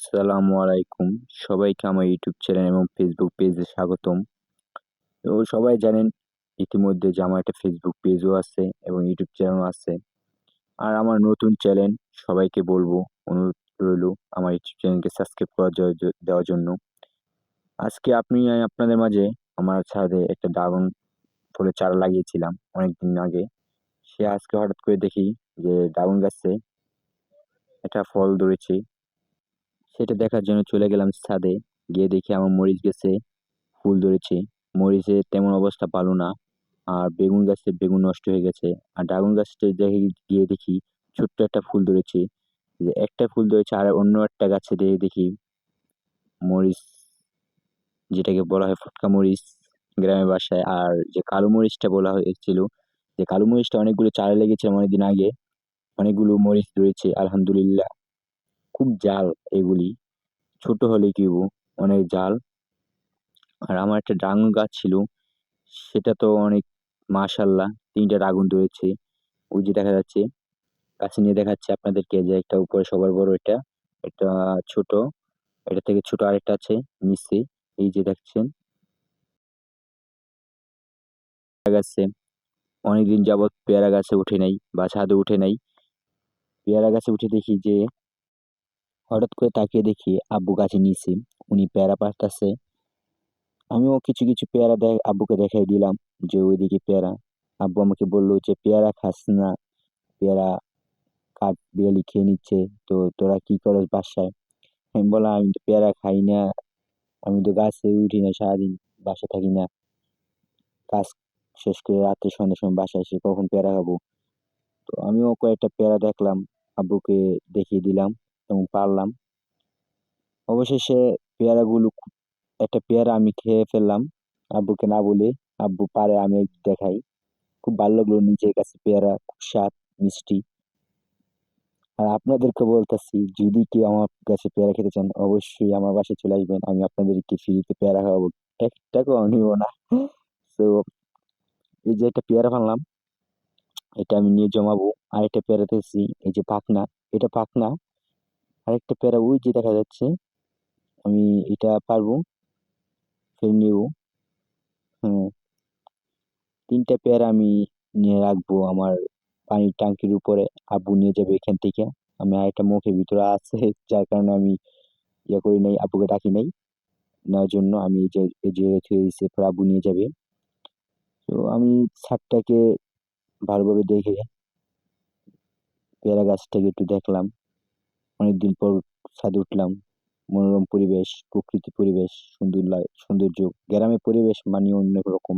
আসসালামু আলাইকুম। সবাইকে আমার ইউটিউব চ্যানেল এবং ফেসবুক পেজে স্বাগতম। তো সবাই জানেন, ইতিমধ্যে যে আমার একটা ফেসবুক পেজও আছে এবং ইউটিউব চ্যানেলও আছে। আর আমার নতুন চ্যানেল, সবাইকে বলব, অনুরোধ রইল আমার ইউটিউব চ্যানেলকে সাবস্ক্রাইব করার দেওয়ার জন্য। আজকে আপনি, আপনাদের মাঝে আমার ছাদে একটা ড্রাগন ফলের চারা লাগিয়েছিলাম অনেক দিন আগে। সে আজকে হঠাৎ করে দেখি যে ড্রাগন গাছে একটা ফল ধরেছে। সেটা দেখার জন্য চলে গেলাম ছাদে। গিয়ে দেখি আমার মরিচ গাছে ফুল ধরেছে। মরিচে তেমন অবস্থা ভালো না। আর বেগুন গাছে বেগুন নষ্ট হয়ে গেছে। আর ড্রাগন গাছটা দেখে গিয়ে দেখি ছোট্ট একটা ফুল ধরেছে। একটা ফুল ধরেছে আর অন্য একটা গাছে দিয়ে দেখি মরিচ, যেটাকে বলা হয় ফুটকা মরিচ গ্রামের বাসায়। আর যে কালো মরিচটা বলা হয়েছিল যে কালো মরিচটা অনেকগুলো চারা লেগেছে অনেকদিন আগে। অনেকগুলো মরিচ ধরেছে, আলহামদুলিল্লাহ। খুব জাল এগুলি। ছোট হলে কি অনেক জাল। আর আমার একটা ড্রাগন গাছ ছিল, সেটা তো অনেক মাশাল্লাহ, তিনটা ড্রাগন ধরেছে। ওই যে দেখা যাচ্ছে কাছে নিয়ে দেখাচ্ছে আপনাদেরকে যে একটা উপরে সবার বড় এটা, একটা ছোট, এটা থেকে ছোট আরেকটা আছে নিচে, এই যে দেখছেন। গাছে, অনেকদিন যাবৎ পেয়ারা গাছে উঠে নাই বা ছাদে উঠে নাই। পেয়ারা গাছে উঠে দেখি যে হঠাৎ করে তাকিয়ে দেখি আব্বু গাছে নিচে উনি পেয়ারা পাড়তাছে। আমিও কিছু কিছু পেয়ারা দেখ, আব্বুকে দেখাই দিলাম যে ওইদিকে পেয়ারা। আব্বু আমাকে বলল যে, পেয়ারা খাস না, পেয়ারা কাঠ বিড়ালি খেয়ে নিচ্ছে, তো তোরা কি করস বাসায়? আমি বললাম, আমি তো পেয়ারা খাই না, আমি তো গাছে উঠি না, সারাদিন বাসা থাকি না। কাজ শেষ করে রাত্রে সন্ধ্যার সময় বাসায় এসে কখন পেয়ারা খাব? তো আমিও কয়েকটা পেয়ারা দেখলাম, আব্বুকে দেখিয়ে দিলাম। এবং পারলাম। অবশেষে পেয়ারাগুলো একটা পেয়ারা আমি খেয়ে ফেললাম। আব্বুকে না বলে আব্বু পারে, আমি দেখাই। খুব ভালো লাগল নিজের কাছে পেয়ারা, খুব স্বাদ, মিষ্টি। আর আপনাদেরকে বলতেছি, যদি কেউ আমার কাছে পেয়ারা খেতে চান, অবশ্যই আমার বাসায় চলে আসবেন। আমি আপনাদেরকে ফ্রিতে পেয়ারা খাওয়াবো। এক টাকাও নিব না। তো এই যে একটা পেয়ারা ফানলাম এটা আমি নিয়ে জমাবো। আর একটা পেয়ারা দেখছি এই যে পাখনা, এটা পাখনা আরেকটা পেয়ারা ওই যে দেখা যাচ্ছে, আমি এটা পারব। ফের নিব। হ্যাঁ তিনটা পেয়ারা আমি নিয়ে রাখব আমার পানির ট্যাঙ্কির উপরে। আব্বু নিয়ে যাবে এখান থেকে। আমি আরেকটা মুখের ভিতরে আছে, যার কারণে আমি ইয়ে করি নাই, আব্বুকে ডাকি নাই। নেওয়ার জন্য আমি এই যে এই যে রেখে দিয়েছি পরে আব্বু নিয়ে যাবে। তো আমি ছাদটাকে ভালোভাবে দেখে, পেয়ারা গাছটাকে একটু দেখলাম। অনেকদিন পর ছাদে উঠলাম। মনোরম পরিবেশ, প্রকৃতি পরিবেশ, সুন্দর সৌন্দর্য, গ্রামের পরিবেশ মানে অন্য রকম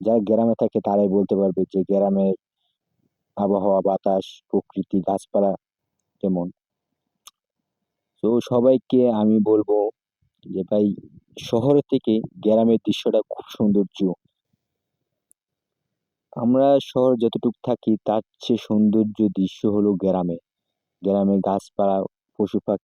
যারা গ্রামে থাকে তারাই বলতে পারবে যে গ্রামের আবহাওয়া, বাতাস, প্রকৃতি, গাছপালা কেমন। তো সবাইকে আমি বলব যে ভাই শহরের থেকে গ্রামের দৃশ্যটা খুব সৌন্দর্য। আমরা শহর যতটুকু থাকি তার চেয়ে সৌন্দর্য দৃশ্য হলো গ্রামে। গ্রামে গাছপালা পশু পাখি